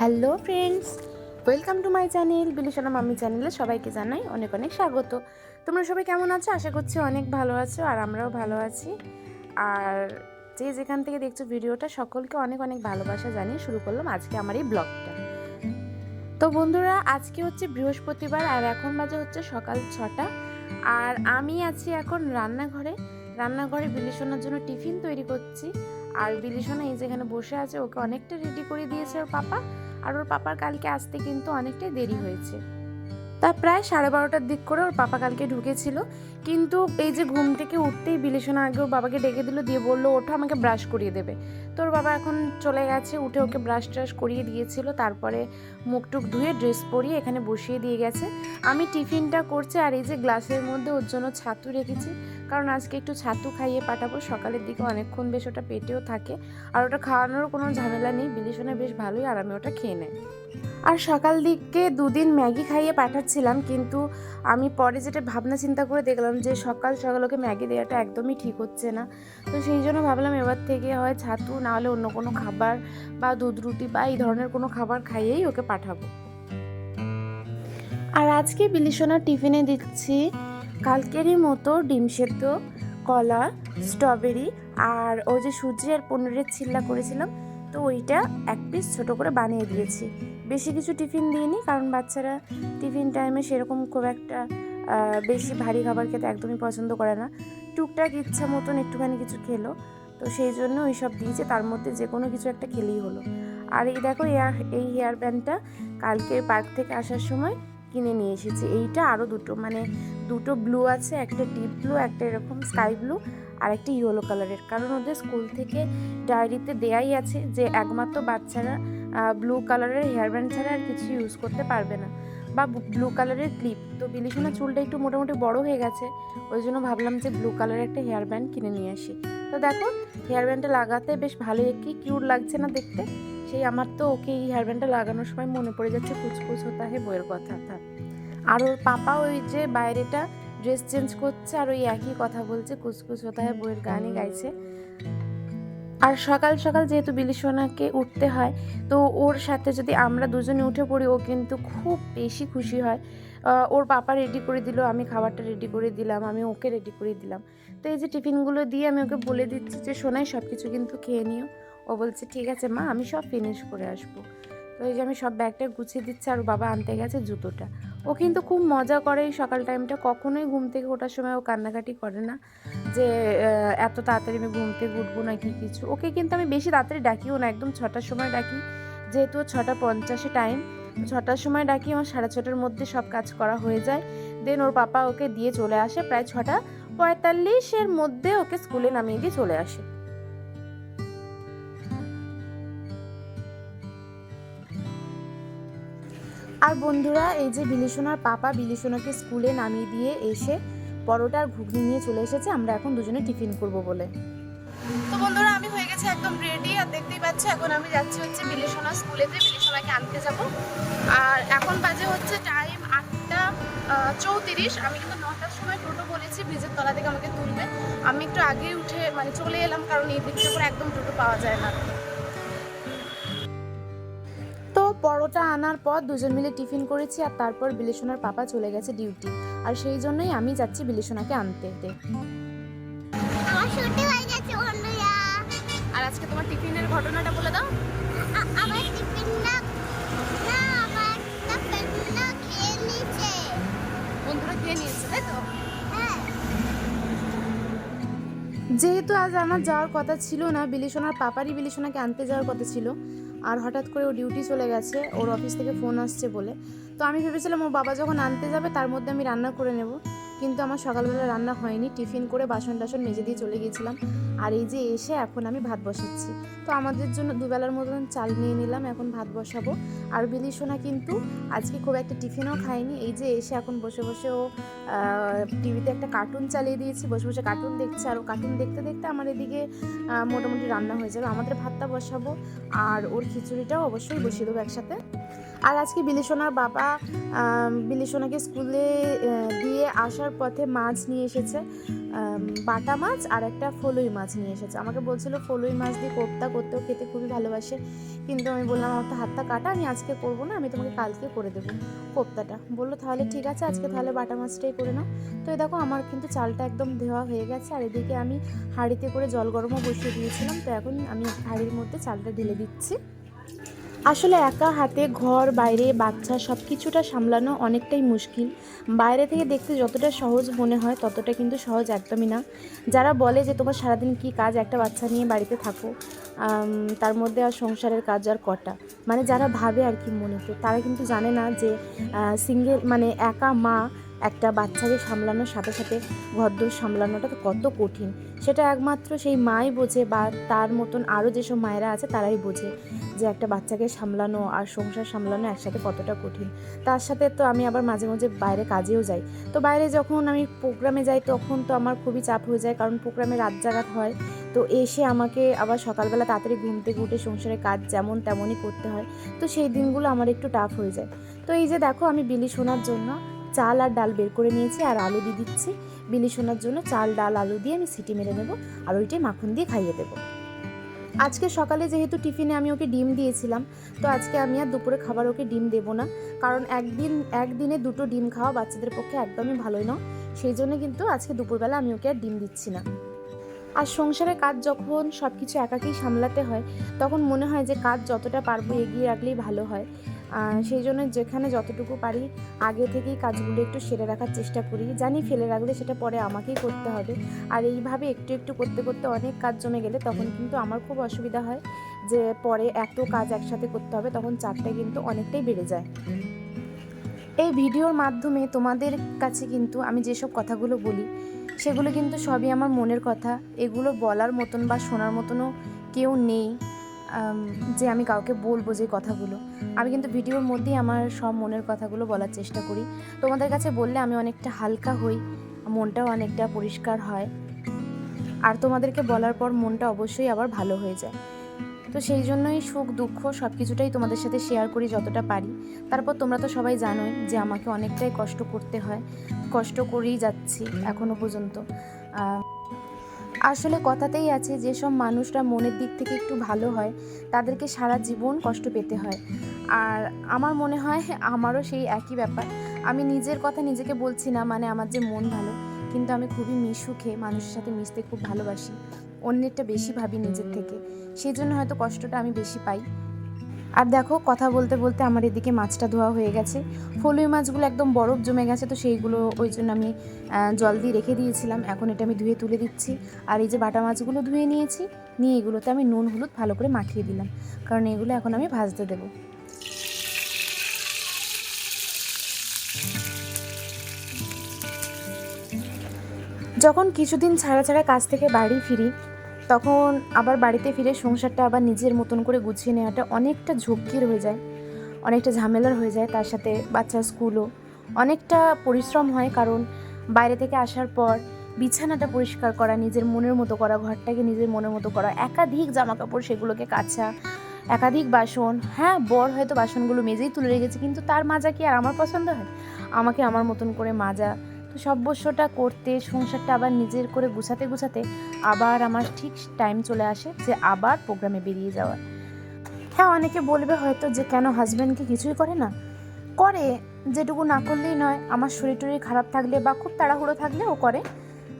Hello friends, welcome to my channel বিলিশনা মামি চ্যানেলে সবাইকে জানাই অনেক অনেক স্বাগত। তোমরা সবাই কেমন আছো? আশা করছি অনেক ভালো আছো আর আমরাও ভালো আছি। আর যে যেখান থেকে দেখছ ভিডিওটা, সকলকে অনেক অনেক ভালোবাসা জানিয়ে শুরু করলাম আজকে আমার এই ব্লগটা। তো বন্ধুরা, আজকে হচ্ছে বৃহস্পতিবার আর এখন বাজে হচ্ছে সকাল ছটা। আর আমি আছি এখন রান্নাঘরে। রান্নাঘরে বিলিশনার জন্য টিফিন তৈরি করছি। আর বিলিশনা এই যেখানে বসে আছে, ওকে অনেকটা রেডি করে দিয়েছে ওর পাপা। আর ওর পাপার কালকে আসতে কিন্তু অনেকটাই দেরি হয়েছে। তা প্রায় সাড়ে বারোটার দিক করে ওর পাপা কালকে ঢুকেছিল। কিন্তু এই যে ঘুম থেকে উঠতেই বিলিশনা আগে ওর বাবাকে ডেকে দিল, দিয়ে বলল, ওঠো, আমাকে ব্রাশ করিয়ে দেবে। তো ওর বাবা এখন চলে গেছে, উঠে ওকে ব্রাশ ট্রাশ করিয়ে দিয়েছিল, তারপরে মুখ টুক ধুয়ে ড্রেস পরিয়ে এখানে বসিয়ে দিয়ে গেছে। আমি টিফিনটা করছি আর এই যে গ্লাসের মধ্যে ওর জন্য ছাতু রেখেছি, কারণ আজকে একটু ছাতু খাইয়ে পাঠাবো, সকালের দিকে অনেকক্ষণ বেশ ওটা পেটেও থাকে, আর ওটা খাওয়ানোরও কোনো ঝামেলা নেই বিলিশনে বেশ ভালোই আরামে ওটা খেয়ে নেয় আর সকাল দিকে দুদিন ম্যাগি খাইয়ে পাঠাচ্ছিলাম, কিন্তু আমি পরে যেটা ভাবনা চিন্তা করে দেখলাম যে সকাল সকাল ওকে ম্যাগি দেওয়াটা একদমই ঠিক হচ্ছে না। তো সেই জন্য ভাবলাম এবার থেকে হয় ছাতু, না হলে অন্য কোনো খাবার বা দুধ, রুটি বা এই ধরনের কোনো খাবার খাইয়েই ওকে পাঠাবো। আর আজকে বিলিশনার টিফিনে দিচ্ছি কালকেরই মতো ডিম সেদ্ধ, কলা, স্ট্রবেরি আর ও যে সুজি আর পনিরের ছিল্লা করেছিলাম, তো ওইটা এক পিস ছোট করে বানিয়ে দিয়েছি। বেশি কিছু টিফিন দিইনি, কারণ বাচ্চারা টিফিন টাইমে সেরকম খুব একটা বেশি ভারী খাবার খেতে একদমই পছন্দ করে না। টুকটাক ইচ্ছা মতন একটুখানি কিছু খেলো, তো সেই জন্য ওই সব দিয়েছে, তার মধ্যে যে কোনো কিছু একটা খেলেই হলো। আর এই দেখো, এই হেয়ার ব্যান্ডটা কালকে পার্ক থেকে আসার সময় কিনে নিয়ে এসেছি। এইটা আরও দুটো মানে দুটো ব্লু আছে, একটা ডিপ ব্লু, একটা এরকম স্কাই ব্লু, আর একটা ইয়েলো কালারের। কারণ ওদের স্কুল থেকে ডায়েরিতে দেয়াই আছে যে একমাত্র বাচ্চারা ব্লু কালারের হেয়ার ব্যান্ড ছাড়া আর কিছু ইউজ করতে পারবে না। বা ব্লু কালারের ক্লিপ তো বিলিশনা চুলটা একটু মোটামুটি বড় হয়ে গেছে, ওই জন্য ভাবলাম যে ব্লু কালারের একটা হেয়ার ব্যান্ড কিনে নিয়ে আসি। তো দেখো হেয়ার ব্যান্ডটা লাগাতে বেশ ভালোই কি কিউট লাগছে না দেখতে। সেই আমার তো ওকে এই হেয়ার ব্যান্ডটা লাগানোর সময় মনে পড়ে যাচ্ছে কুচকুচ হতা হে বইয়ের কথা আর ওর পাপা ওই যে বাইরেটা ড্রেস চেঞ্জ করছে আর ওই একই কথা বলছে, কুচকুচ হতা হে বইয়ের গানই গাইছে। আর সকাল সকাল যেহেতু বিলিসোনাকে উঠতে হয়, তো ওর সাথে যদি আমরা দুজনে উঠে পড়ি, ও কিন্তু খুব বেশি খুশি হয়। ওর পাপা রেডি করে দিল, আমি খাবারটা রেডি করে দিলাম, আমি ওকে রেডি করে দিলাম। তো এই যে টিফিনগুলো দিয়ে আমি ওকে বলে দিচ্ছি যে, সোনাই সব কিছু কিন্তু খেয়ে নিও। ও বলছে, ঠিক আছে, মা, আমি সব ফিনিশ করে আসব। তো এই যে আমি সব ব্যাগটা গুছিয়ে দিচ্ছি, আর বাবা আনতে গেছে জুতোটা। ও কিন্তু খুব মজা করে এই সকাল টাইমটা কখনোই ঘুম থেকে ওঠার সময় ও কান্নাকাটি করে না যে এত তাড়াতাড়ি আমি ঘুম থেকে উঠবো না কি কিছু। ওকে কিন্তু আমি বেশি তাড়াতাড়ি ডাকিও না, একদম ছটার সময় ডাকি। যেহেতু ছটা পঞ্চাশে টাইম ছটার সময় ডাকি আমার সাড়ে ছটার মধ্যে সব কাজ করা হয়ে যায়। দেন ওর পাপা ওকে দিয়ে চলে আসে, প্রায় ছটা পঁয়তাল্লিশের মধ্যে ওকে স্কুলে নামিয়ে দিয়ে চলে আসে। আর বন্ধুরা, এই যে বিলিসোনার পাপা বিলিসোনাকে স্কুলে নামিয়ে দিয়ে এসে পরোটা আর ঘুগনি নিয়ে চলে এসেছে, আমরা এখন দুজনে টিফিন করব বলে। তো বন্ধুরা, আমি হয়ে গেছি একদম রেডি আর দেখতেই পাচ্ছ, এখন আমি যাচ্ছি হচ্ছে বিলিসোনা স্কুলেতে বিলিসোনাকে আনতে যাব। আর এখন বাজে হচ্ছে টাইম আটটা চৌত্রিশ। আমি কিন্তু নটার সময় টোটো বলেছি, ব্রিজের তলা থেকে আমাকে তুলবে। আমি একটু আগে উঠে মানে চলে এলাম, কারণ এই দিকটা করে একদম টোটো পাওয়া যায় না। পরোটা আনার পর দুজন মিলে টিফিন করেছি আর তারপর বিলিসোনার পাপা চলে গেছে ডিউটি। আর সেই জন্যই আমি যাচ্ছি বিলিসোনাকে আনতে। আর আজকে তোমার টিফিনের ঘটনাটা বলে দাও। আমার টিফিন না না আমার একটা খেয়ে নিয়েছে বন্ধুরা খেয়ে নিয়েছে তাই তো? যেহেতু আজ আমার যাওয়ার কথা ছিল না বিলিসোনার পাপারই বিলিসোনাকে আনতে যাওয়ার কথা ছিল। আর হঠাৎ করে ও ডিউটি চলে গেছে, ওর অফিস থেকে ফোন আসছে বলে। তো আমি ভেবেছিলাম ও বাবা যখন আনতে যাবে, তার মধ্যে আমি রান্না করে নেব। কিন্তু আমার সকালবেলা রান্না হয়নি। টিফিন করে বাসন টাসন মেজে দিয়ে চলে গিয়েছিলাম। আর এই যে এসে এখন আমি ভাত বসাচ্ছি। তো আমাদের জন্য দুবেলার মতন চাল নিয়ে নিলাম, এখন ভাত বসাবো। আর বিলিসোনা কিন্তু আজকে খুব একটা টিফিনও খায়নি। এই যে এসে এখন বসে বসে ও টিভিতে একটা কার্টুন চালিয়ে দিয়েছি। বসে বসে কার্টুন দেখছে। আর ও কার্টুন দেখতে দেখতে আমার এদিকে মোটামুটি রান্না হয়ে যাবে। আমাদের ভাতটা বসাবো। আর ওর খিচুড়িটাও অবশ্যই বসিয়ে দেবো একসাথে। আর আজকে বিলিসোনার বাবা বিলিসোনাকে স্কুলে দিয়ে আসার আসার পথে মাছ নিয়ে এসেছে বাটা মাছ আর একটা ফলুই মাছ নিয়ে এসেছে। আমাকে বলছিল ফলুই মাছ দিয়ে কোপ্তা করতেও খেতে খুবই ভালোবাসে, কিন্তু আমি বললাম, আমার তো হাতটা কাটা, আমি আজকে করব না, আমি তোমাকে কালকে করে দেবো কোপ্তাটা। বলল, তাহলে ঠিক আছে, আজকে তাহলে বাটা মাছটাই করে নাও। তো দেখো, আমার কিন্তু চালটা একদম ধোয়া হয়ে গেছে, আর এদিকে আমি হাঁড়িতে করে জল গরমও বসিয়ে দিয়েছিলাম, তো এখন আমি হাঁড়ির মধ্যে চালটা ঢেলে দিচ্ছি। আসলে একা হাতে ঘর, বাইরে বাচ্চা সব কিছুটা সামলানো অনেকটাই মুশকিল। বাইরে থেকে দেখতে যতটা সহজ মনে হয় ততটা কিন্তু সহজ একদমই না। যারা বলে যে তোমার সারাদিন কি কাজ? একটা বাচ্চা নিয়ে বাড়িতে থাকো। তার মধ্যে আর সংসারের কাজ আর কটা? মানে যারা ভাবে আর কি মনেতে তারা কিন্তু জানে না যে সিঙ্গেল মানে একা মা একটা বাচ্চাকে সামলানোর সাথে সাথে ঘরদোর সামলানোটা কত কঠিন। সেটা একমাত্র সেই মাই বোঝে বা তার মতন আরও যেসব মায়েরা আছে তারাই বোঝে। যে একটা বাচ্চাকে সামলানো আর সংসার সামলানো একসাথে কতটা কঠিন। তার সাথে তো আমি আবার মাঝে মাঝে বাইরে কাজেও যাই। তো বাইরে যখন আমি প্রোগ্রামে যাই তখন তো আমার খুবই চাপ হয়ে যায় কারণ প্রোগ্রামে রাত জাগাত হয়। তো এসে আমাকে আবার সকালবেলা তাড়াতাড়ি ঘুম থেকে উঠে সংসারের কাজ যেমন তেমনই করতে হয়। তো সেই দিনগুলো আমার একটু টাফ হয়ে যায়। তো এই যে দেখো আমি বিলি শোনার জন্য চাল আর ডাল বের করে নিয়েছি আর আলু দিয়ে দিচ্ছি। বিলি শোনার জন্য চাল, ডাল, আলু দিয়ে আমি সিটি মেরে নেব আর ওইটাই মাখন দিয়ে খাইয়ে দেবো। আজকে সকালে যেহেতু টিফিনে আমি ওকে ডিম দিয়েছিলাম, তো আজকে আমি আর দুপুরে খাবার ওকে ডিম দেবো না। কারণ একদিন, একদিনে দুটো ডিম খাওয়া বাচ্চাদের পক্ষে একদমই ভালোই নয়। সেই জন্য কিন্তু আজকে দুপুরবেলা আমি ওকে আর ডিম দিচ্ছি না। আর সংসারে কাজ যখন সব কিছু একাকেই সামলাতে হয়, তখন মনে হয় যে কাজ যতটা পারব এগিয়ে রাখলেই ভালো হয়। সেই জন্য যেখানে যতটুকু পারি আগে থেকেই কাজগুলো একটু সেরে রাখার চেষ্টা করি। জানি ফেলে রাখলে সেটা পরে আমাকেই করতে হবে। আর এইভাবে একটু একটু করতে করতে অনেক কাজ জমে গেলে তখন কিন্তু আমার খুব অসুবিধা হয় যে পরে এত কাজ একসাথে করতে হবে তখন চাপটা কিন্তু অনেকটাই বেড়ে যায়। এই ভিডিওর মাধ্যমে তোমাদের কাছে কিন্তু আমি যেসব কথাগুলো বলি, সেগুলো কিন্তু সবই আমার মনের কথা। এগুলো বলার মতন বা শোনার মতনও কেউ নেই। যে আমি কাউকে বলব যে কথাগুলো। আমি কিন্তু ভিডিওর মধ্যেই আমার সব মনের কথাগুলো বলার চেষ্টা করি। তোমাদের কাছে বললে আমি অনেকটা হালকা হই, মনটাও অনেকটা পরিষ্কার হয়। আর তোমাদেরকে বলার পর মনটা অবশ্যই আবার ভালো হয়ে যায়। তো সেই জন্যই সুখ, দুঃখ সব কিছুটাই তোমাদের সাথে শেয়ার করি যতটা পারি। তারপর তোমরা তো সবাই জানোই যে আমাকে অনেকটাই কষ্ট করতে হয়। কষ্ট করেই যাচ্ছি এখনও পর্যন্ত। আসলে কথাতেই আছে, যেসব মানুষরা মনের দিক থেকে একটু ভালো হয়, তাদেরকে সারা জীবন কষ্ট পেতে হয়। আর আমার মনে হয় আমারও সেই একই ব্যাপার। আমি নিজের কথা নিজেকে বলছি না মানে আমার যে মন ভালো, কিন্তু আমি খুবই মিশুখে মানুষের সাথে মিশতে খুব ভালোবাসি। অন্যেরটা বেশি ভাবি নিজের থেকে। সেই জন্য হয়তো কষ্টটা আমি বেশি পাই। আর দেখো, কথা বলতে বলতে আমার এদিকে মাছটা ধোয়া হয়ে গেছে। ফলুই মাছগুলো একদম বরফ জমে গেছে, তো সেইগুলো ওই জন্য আমি জল দিয়ে রেখে দিয়েছিলাম। এখন এটা আমি ধুয়ে তুলে দিচ্ছি। আর এই যে বাটা মাছগুলো ধুয়ে নিয়েছি, নিয়ে এগুলোতে আমি নুন, হলুদ ভালো করে মাখিয়ে দিলাম। কারণ এগুলো এখন আমি ভাজতে দেবো। যখন কিছুদিন ছাড়া ছাড়া কাজ থেকে বাড়ি ফিরি তখন আবার বাড়িতে ফিরে সংসারটা আবার নিজের মতন করে গুছিয়ে নেওয়াটা অনেকটা ঝক্কির হয়ে যায়, অনেকটা ঝামেলার হয়ে যায় তার সাথে বাচ্চার স্কুলও। অনেকটা পরিশ্রম হয় কারণ বাইরে থেকে আসার পর বিছানাটা পরিষ্কার করা, নিজের মনের মতো করা, ঘরটাকে নিজের মনের মতো করা, একাধিক জামা কাপড় সেগুলোকে কাছা একাধিক বাসন হ্যাঁ বর হয়তো বাসনগুলো মেজেই তুলে রেখেছে, কিন্তু তার মাজা কি আর আমার পছন্দ হয়? আমাকে আমার মতন করে মাজা তো সব্যস্যটা করতে, সংসারটা আবার নিজের করে গুছাতে গুছাতে আবার আমার ঠিক টাইম চলে আসে যে আবার প্রোগ্রামে বেরিয়ে যাওয়ার হ্যাঁ অনেকে বলবে হয়তো যে কেন হাজব্যান্ডকে কিছুই করে না? করে, যেটুকু না করলেই নয়। আমার শরীর টরীর খারাপ থাকলে বা খুব তাড়াহুড়ো থাকলে ও করে।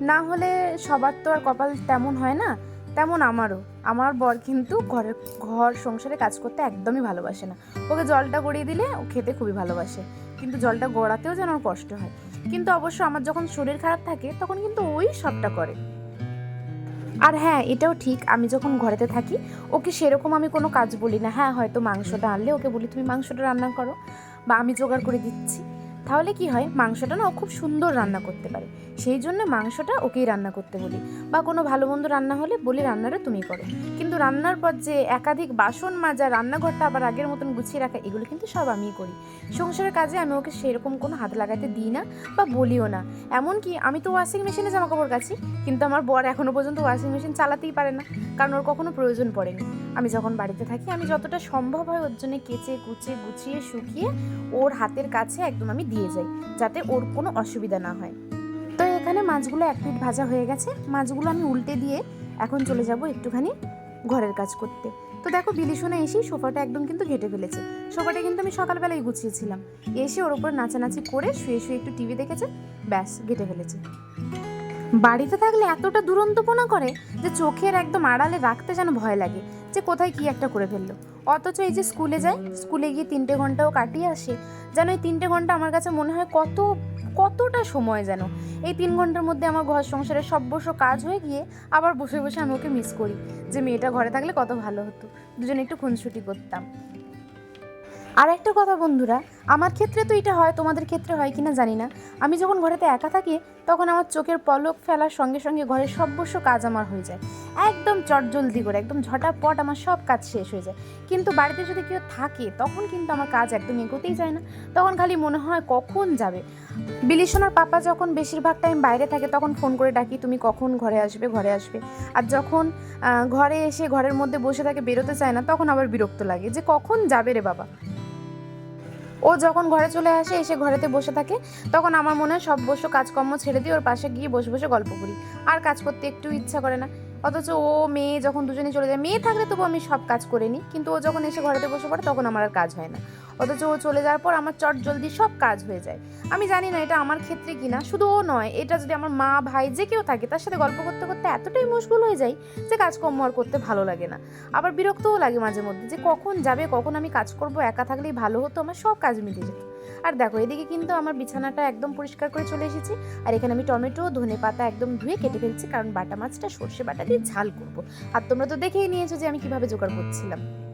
না হলে সবার তো আর কপাল তেমন হয় না, তেমন আমারও। আমার বর কিন্তু ঘরের ঘর সংসারে কাজ করতে একদমই ভালোবাসে না। ওকে জলটা গড়িয়ে দিলে ও খেতে খুবই ভালোবাসে। কিন্তু জলটা গড়াতেও যেন কষ্ট হয়। কিন্তু অবশ্য আমার যখন শরীর খারাপ থাকে, তখন কিন্তু ওই সবটা করে। আর হ্যাঁ এটাও ঠিক, আমি যখন ঘরেতে থাকি, ওকে সেরকম আমি কোনো কাজ বলি না। হ্যাঁ হয়তো মাংসটা আনলে ওকে বলি, তুমি মাংসটা রান্না করো বা আমি জোগাড় করে দিচ্ছি। তাহলে কি হয়? মাংসটা না ও খুব সুন্দর রান্না করতে পারে। সেই জন্য মাংসটা ওকেই রান্না করতে বলি। বা কোনো ভালো মন্দ রান্না হলে বলি, রান্নাটা তুমি করো। কিন্তু রান্নার পর যে একাধিক বাসন মাজা, রান্নাঘরটা আবার আগের মতন গুছিয়ে রাখা, এগুলো কিন্তু সব আমিই করি। সংসারের কাজে আমি ওকে সেরকম কোনো হাত লাগাতে দিই না বা বলিও না। এমনকি আমি তো ওয়াশিং মেশিনে জামা কাপড় কাছি কিন্তু আমার বর এখনও পর্যন্ত ওয়াশিং মেশিন চালাতেই পারে না। কারণ ওর কখনো প্রয়োজন পড়েনি। আমি যখন বাড়িতে থাকি, আমি যতটা সম্ভব হয় ওর জন্য কেচে, কুচে, গুছিয়ে, শুকিয়ে ওর হাতের কাছে একদম আমি দিয়ে যাই, যাতে ওর কোনো অসুবিধা না হয়। তো এখানে মাছগুলো এক পিঠ ভাজা হয়ে গেছে। মাছগুলো আমি উল্টে দিয়ে এখন চলে যাব একটুখানি ঘরের কাজ করতে। তো দেখো, বিলিশোনা এসেই সোফাটা একদম কিন্তু ঘেটে ফেলেছে। সোফাটা কিন্তু আমি সকালবেলায় গুছিয়েছিলাম। এসে ওর উপর নাচানাচি করে শুয়ে শুয়ে একটু টিভি দেখেছে, ব্যাস, ঘেটে ফেলেছে। বাড়িতে থাকলে এতটা দুরন্তপনা করে যে চোখের একদম আড়ালে রাখতে যেন ভয় লাগে, যে কোথায় কি একটা করে ফেলল। অথচ এই যে স্কুলে যাই, স্কুলে গিয়ে তিনটে ঘন্টাও কাটিয়ে আসি, যেন এই তিনটে ঘণ্টা আমার কাছে মনে হয় কত, কতটা সময় যেন। এই তিন ঘণ্টার মধ্যে আমার ঘর সংসারের সব বসো কাজ হয়ে গিয়ে আবার বসে বসে আমি ওকে মিস করি, যে মেয়েটা ঘরে থাকলে কত ভালো হতো। দুজনে একটু খুনসুটি করতাম। আর একটা কথা বন্ধুরা, আমার ক্ষেত্রে তো এটা হয়, তোমাদের ক্ষেত্রে হয় কিনা জানি না। আমি যখন ঘরেতে একা থাকি, তখন আমার চোখের পলক ফেলার সঙ্গে সঙ্গে ঘরের সর্বস্ব কাজ আমার হয়ে যায়। একদম চটজলদি করে, একদম ঝটাপট আমার সব কাজ শেষ হয়ে যায়। কিন্তু বাড়িতে যদি কেউ থাকে, তখন কিন্তু আমার কাজ একদম এগোতেই যায় না। তখন খালি মনে হয় কখন যাবে। বিলিশনার পাপা যখন বেশিরভাগ টাইম বাইরে থাকে, তখন ফোন করে ডাকি, তুমি কখন ঘরে আসবে ঘরে আসবে? আর যখন ঘরে এসে ঘরের মধ্যে বসে থাকে, বেরোতে চায় না, তখন আবার বিরক্ত লাগে, যে কখন যাবে রে বাবা? ও যখন ঘরে চলে আসে, এসে ঘরেতে বসে থাকে, তখন আমার মনে হয় সব বসে, কাজকর্ম ছেড়ে দিয়ে ওর পাশে গিয়ে বসে বসে গল্প করি। আর কাজ করতে একটু ইচ্ছা করে না। অথচ ও, মেয়ে যখন দুজনে চলে যায়, মেয়ে থাকলে তবু আমি সব কাজ করে নিই। কিন্তু ও যখন এসে ঘরেতে বসে পড়ে, তখন আমার আর কাজ হয় না। অথচ ও চলে যাওয়ার পর আমার চট জলদি সব কাজ হয়ে যায়। আমি জানি না এটা আমার ক্ষেত্রে কিনা, শুধু ও নয়, এটা যদি আমার মা, ভাই যে কেউ থাকে, তার সাথে গল্প করতে করতে এতটাই মুশগুল হয়ে যায় যে কাজকর্ম আর করতে ভালো লাগে না। আবার বিরক্তও লাগে মাঝে মধ্যে যে কখন যাবে, কখন আমি কাজ করব, একা থাকলেই ভালো হতো, আমার সব কাজ মিটে যেত। আর দেখো, এদিকে কিন্তু আমার বিছানাটা একদম পরিষ্কার করে চলে এসেছি, আর এখানে আমি টমেটো, ধনে পাতা একদম ধুয়ে কেটে ফেলছি, কারণ বাটা মাছটা সর্ষে বাটা দিয়ে ঝাল করব। আর তোমরা তো দেখেই নিয়েছো যে আমি কীভাবে জোগাড় করছিলাম।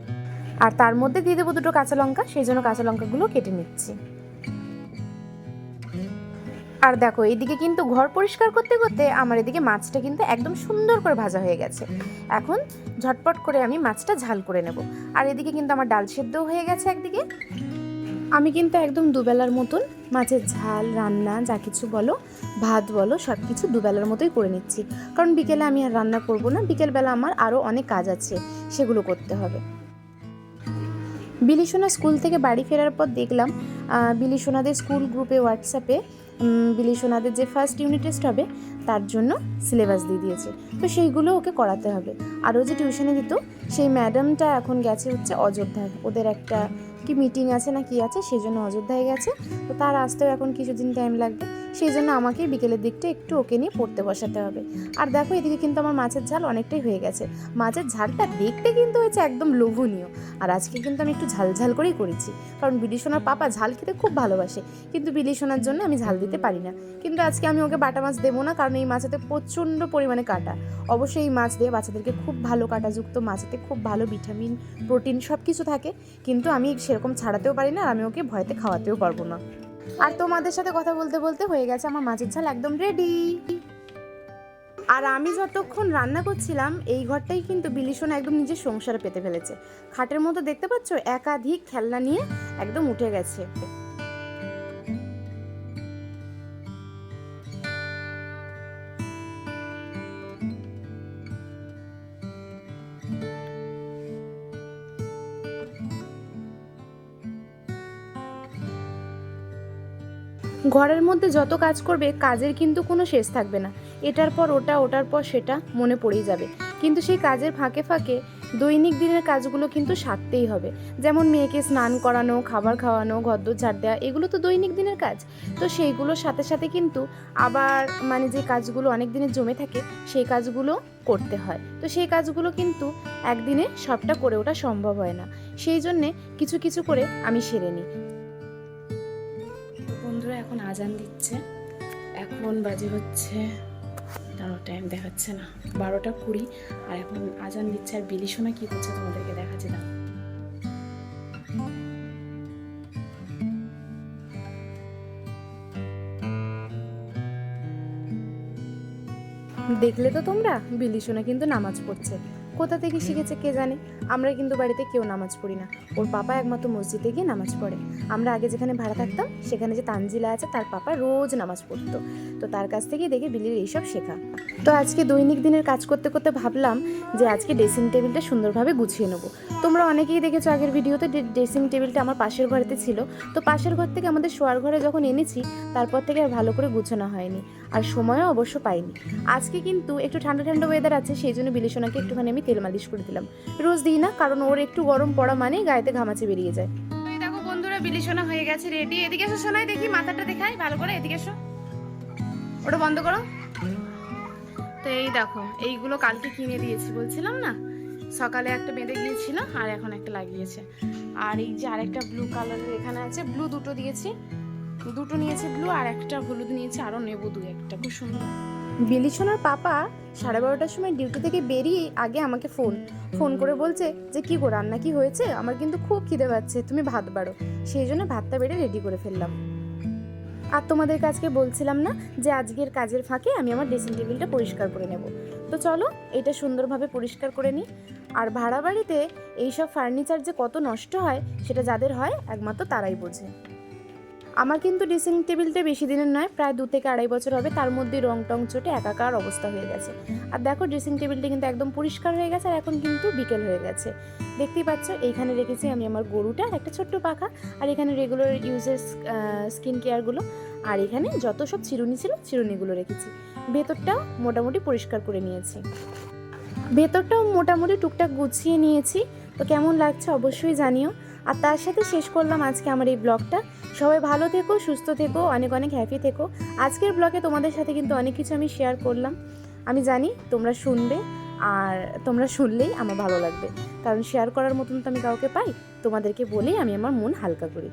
আর তার মধ্যে দিয়ে দেবো দুটো কাঁচা লঙ্কা, সেই জন্য কাঁচা লঙ্কাগুলো কেটে নিচ্ছি। আর দেখো, এইদিকে কিন্তু ঘর পরিষ্কার করতে করতে আমার এদিকে মাছটা কিন্তু একদম সুন্দর করে ভাজা হয়ে গেছে। এখন ঝটপট করে আমি মাছটা ঝাল করে নেব। আর এদিকে কিন্তু আমার ডাল সেদ্ধও হয়ে গেছে একদিকে। আমি কিন্তু একদম দুবেলার মতন মাছের ঝাল, রান্না, যা কিছু বলো, ভাত বলো সব কিছু দুবেলার মতোই করে নিচ্ছি। কারণ বিকেলে আমি আর রান্না করব না, বিকেলবেলা আমার আরও অনেক কাজ আছে, সেগুলো করতে হবে। বিলিসোনা স্কুল থেকে বাড়ি ফেরার পর দেখলাম বিলিসোনাদের স্কুল গ্রুপে হোয়াটসঅ্যাপে বিলিসোনাদের যে ফার্স্ট ইউনিট টেস্ট হবে, তার জন্য সিলেবাস দিয়ে দিয়েছে। তো সেইগুলো ওকে করাতে হবে। আরও যে টিউশনে দিত, সেই ম্যাডামটা এখন গেছে হচ্ছে অযোধ্যায় ওদের একটা কি মিটিং আছে না কি আছে সেই জন্য অযোধ্যায় গেছে। তো তার আসতেও এখন কিছুদিন টাইম লাগবে। সেই জন্য আমাকে বিকেলের দিকটা একটু ওকে নিয়ে পড়তে বসাতে হবে। আর দেখো, এদিকে কিন্তু আমার মাছের ঝাল অনেকটাই হয়ে গেছে। মাছের ঝালটা দেখতে কিন্তু হয়েছে একদম লোভনীয়। আর আজকে কিন্তু আমি একটু ঝাল ঝাল করেই করেছি। কারণ বিলিসোনার পাপা ঝাল খেতে খুব ভালোবাসে। কিন্তু বিলিসোনার জন্য আমি ঝাল দিতে পারি না। কিন্তু আজকে আমি ওকে বাটা মাছ দেবো না, কারণ এই মাছেতে প্রচণ্ড পরিমাণে কাটা। অবশ্যই এই মাছ দিয়ে বাচ্চাদেরকে খুব ভালো কাটাযুক্ত, মাছেতে খুব ভালো ভিটামিন, প্রোটিন সব কিছু থাকে। কিন্তু আমি সেরকম ছাড়াতেও পারি না আর আমি ওকে ভয়তে খাওয়াতেও পারব না। আর তোমাদের সাথে কথা বলতে বলতে হয়ে গেছে আমার মাছের ঝাল একদম রেডি আর আমি যতক্ষণ রান্না করছিলাম, এই ঘরটাই কিন্তু বিলিশন একদম নিজের সংসারে পেতে ফেলেছে। খাটের মতো দেখতে পাচ্ছ? একাধিক খেলনা নিয়ে একদম উঠে গেছে। ঘরের মধ্যে যত কাজ করবে, কাজের কিন্তু কোনো শেষ থাকবে না। এটার পর ওটা, ওটার পর সেটা মনে পড়েই যাবে। কিন্তু সেই কাজের ফাঁকে ফাঁকে দৈনিক দিনের কাজগুলো কিন্তু সারতেই হবে। যেমন মেয়েকে স্নান করানো, খাবার খাওয়ানো, ঘরদোর ঝাড় দেওয়া, এগুলো তো দৈনিক দিনের কাজ। তো সেইগুলোর সাথে সাথে কিন্তু আবার মানে যে কাজগুলো অনেক দিনের জমে থাকে, সেই কাজগুলো করতে হয়। তো সেই কাজগুলো কিন্তু একদিনে সবটা করে ওঠা সম্ভব হয় না। সেই জন্যে কিছু কিছু করে আমি সেরে নিই। বন্ধুরা এখন আজান দিচ্ছে। এখন বাজে হচ্ছে তাও টাইম দেখাচ্ছে না। বারোটা কুড়ি, আর এখন আজান দিচ্ছে। আর বিলিশোনা কি করছে তোমাদেরকে দেখাচ্ছে না দেখলে তো তোমরা? বিলিশোনা কিন্তু নামাজ পড়ছে। কোথা থেকে শিখেছে কে জানে? আমরা কিন্তু বাড়িতে কেউ নামাজ পড়ি না। ওর পাপা একমাত্র মসজিদে গিয়ে নামাজ পড়ে। আমরা আগে যেখানে ভাড়া থাকতাম, সেখানে যে তানজিলা আছে, তার পাপা রোজ নামাজ পড়তো। তো তার কাছ থেকেই দেখে বিলির এইসব শেখা। তো আজকে দৈনিক দিনের কাজ করতে করতে ভাবলাম যে আজকে ড্রেসিং টেবিলটা সুন্দরভাবে গুছিয়ে নেব। তোমরা অনেকেই দেখেছ আগের ভিডিওতে ড্রেসিং টেবিলটা আমার পাশের ঘরেতে ছিল। তো পাশের ঘর থেকে আমাদের শোয়ার ঘরে যখন এনেছি, তারপর থেকে আর ভালো করে গুছানো হয়নি। আর সময়ও অবশ্য পাইনি। আজকে কিন্তু একটু ঠান্ডা ঠান্ডা ওয়েদার আছে সেই জন্য বিলিশনাকে একটুখানি আমি তেল মালিশ করে দিলাম। রোজ দিই না, কারণ ওর একটু গরম পড়া মানেই গায়েতে ঘামাচি বেরিয়ে যায়। দেখো বন্ধুরা বিলিশনা হয়ে গেছে রেডি এদিকে এসো সোনাই, দেখি মাথাটা দেখাই, ভালো করে এদিকে এসো। ওটা বন্ধ করো। তো এই দেখো, এইগুলো কালকে কিনে দিয়েছি বলছিলাম না? সকালে একটা বেঁধে গিয়েছিল, আর এখন একটা লাগিয়েছে। আর এই যে আরেকটা ব্লু কালারের এখানে আছে ব্লু দুটো দিয়েছি। দুটো নিয়েছে ব্লু আর একটা হলুদ নিয়েছে আরও নেব দু একটা। খুব সুন্দর। বিলিশনার পাপা সাড়ে বারোটার সময় ডিউটি থেকে বেরিয়ে আগে আমাকে ফোন ফোন করে বলছে যে, কি গো, রান্না কি হয়েছে? আমার কিন্তু খুব খিদে পাচ্ছে, তুমি ভাত বাড়ো। সেই জন্য ভাতটা বেড়ে রেডি করে ফেললাম। আর তোমাদের আজকে বলছিলাম না যে, আজকের কাজের ফাঁকে আমি আমার ড্রেসিং টেবিলটা পরিষ্কার করে নেব। তো চলো, এটা সুন্দরভাবে পরিষ্কার করে নিই। আর ভাড়া বাড়িতে এইসব ফার্নিচার যে কত নষ্ট হয়, সেটা যাদের হয়, একমাত্র তারাই বোঝে। আমার কিন্তু ড্রেসিং টেবিলটা বেশি দিনের নয়, প্রায় দু থেকে আড়াই বছর হবে, তার মধ্যে রং টং চটে একাকার অবস্থা হয়ে গেছে। আর দেখো ড্রেসিং টেবিলটা কিন্তু একদম পরিষ্কার হয়ে গেছে, আর এখন কিন্তু বিকেল হয়ে গেছে। দেখতেই পাচ্ছ, এইখানে রেখেছি আমি আমার গরুটা একটা ছোট্ট পাখা, আর এখানে রেগুলার ইউজের স্কিন কেয়ারগুলো আর এখানে যত সব চিরুনি ছিল চিরুনিগুলো রেখেছি। ভেতরটাও মোটামুটি পরিষ্কার করে নিয়েছি। ভেতরটাও মোটামুটি টুকটাক গুছিয়ে নিয়েছি। তো কেমন লাগছে অবশ্যই জানিও। আর তার সাথে শেষ করলাম আজকে আমার এই ব্লগটা। সবাই ভালো থেকো, সুস্থ থেকো, অনেক অনেক হ্যাপি থেকো। আজকের ব্লগে তোমাদের সাথে কিন্তু অনেক কিছু আমি শেয়ার করলাম। আমি জানি তোমরা শুনবে আর তোমরা শুনলেই আমার ভালো লাগবে। কারণ শেয়ার করার মতন তো আমি কাউকে পাই। তোমাদেরকে বলেই আমি আমার মন হালকা করি।